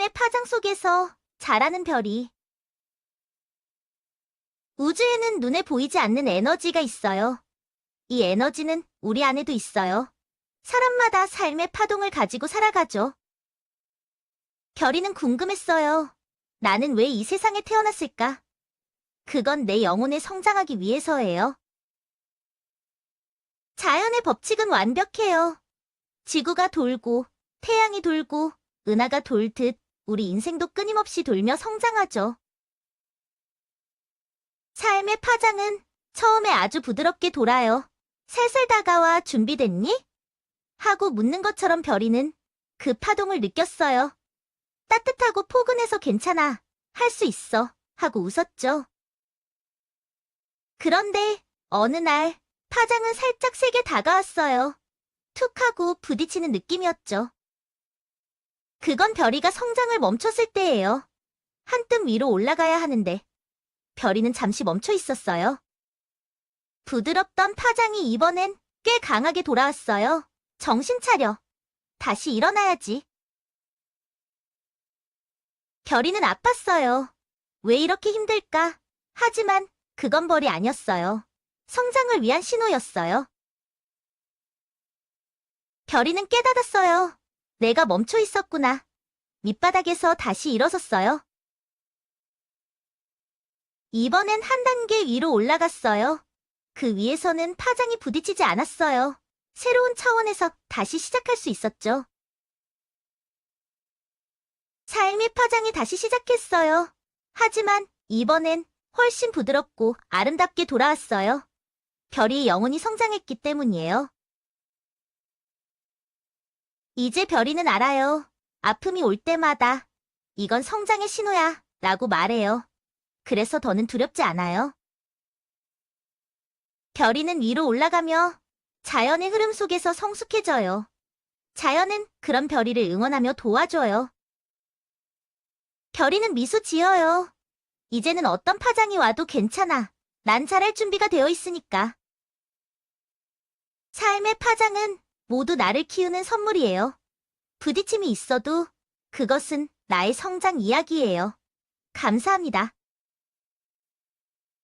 삶의 파장 속에서 자라는 별이. 우주에는 눈에 보이지 않는 에너지가 있어요. 이 에너지는 우리 안에도 있어요. 사람마다 삶의 파동을 가지고 살아가죠. 별이는 궁금했어요. 나는 왜 이 세상에 태어났을까? 그건 내 영혼에 성장하기 위해서예요. 자연의 법칙은 완벽해요. 지구가 돌고, 태양이 돌고, 은하가 돌듯 우리 인생도 끊임없이 돌며 성장하죠. 삶의 파장은 처음에 아주 부드럽게 돌아요. 살살 다가와 준비됐니? 하고 묻는 것처럼 별이는 그 파동을 느꼈어요. 따뜻하고 포근해서 괜찮아. 할 수 있어. 하고 웃었죠. 그런데 어느 날 파장은 살짝 세게 다가왔어요. 툭 하고 부딪히는 느낌이었죠. 그건 별이가 성장을 멈췄을 때예요. 한뜸 위로 올라가야 하는데 별이는 잠시 멈춰 있었어요. 부드럽던 파장이 이번엔 꽤 강하게 돌아왔어요. 정신 차려. 다시 일어나야지. 별이는 아팠어요. 왜 이렇게 힘들까? 하지만 그건 벌이 아니었어요. 성장을 위한 신호였어요. 별이는 깨닫았어요. 내가 멈춰 있었구나. 밑바닥에서 다시 일어섰어요. 이번엔 한 단계 위로 올라갔어요. 그 위에서는 파장이 부딪히지 않았어요. 새로운 차원에서 다시 시작할 수 있었죠. 삶의 파장이 다시 시작했어요. 하지만 이번엔 훨씬 부드럽고 아름답게 돌아왔어요. 별이 영원히 성장했기 때문이에요. 이제 별이는 알아요. 아픔이 올 때마다 이건 성장의 신호야 라고 말해요. 그래서 더는 두렵지 않아요. 별이는 위로 올라가며 자연의 흐름 속에서 성숙해져요. 자연은 그런 별이를 응원하며 도와줘요. 별이는 미소 지어요. 이제는 어떤 파장이 와도 괜찮아. 난 잘할 준비가 되어 있으니까. 삶의 파장은 모두 나를 키우는 선물이에요. 부딪힘이 있어도 그것은 나의 성장 이야기예요. 감사합니다.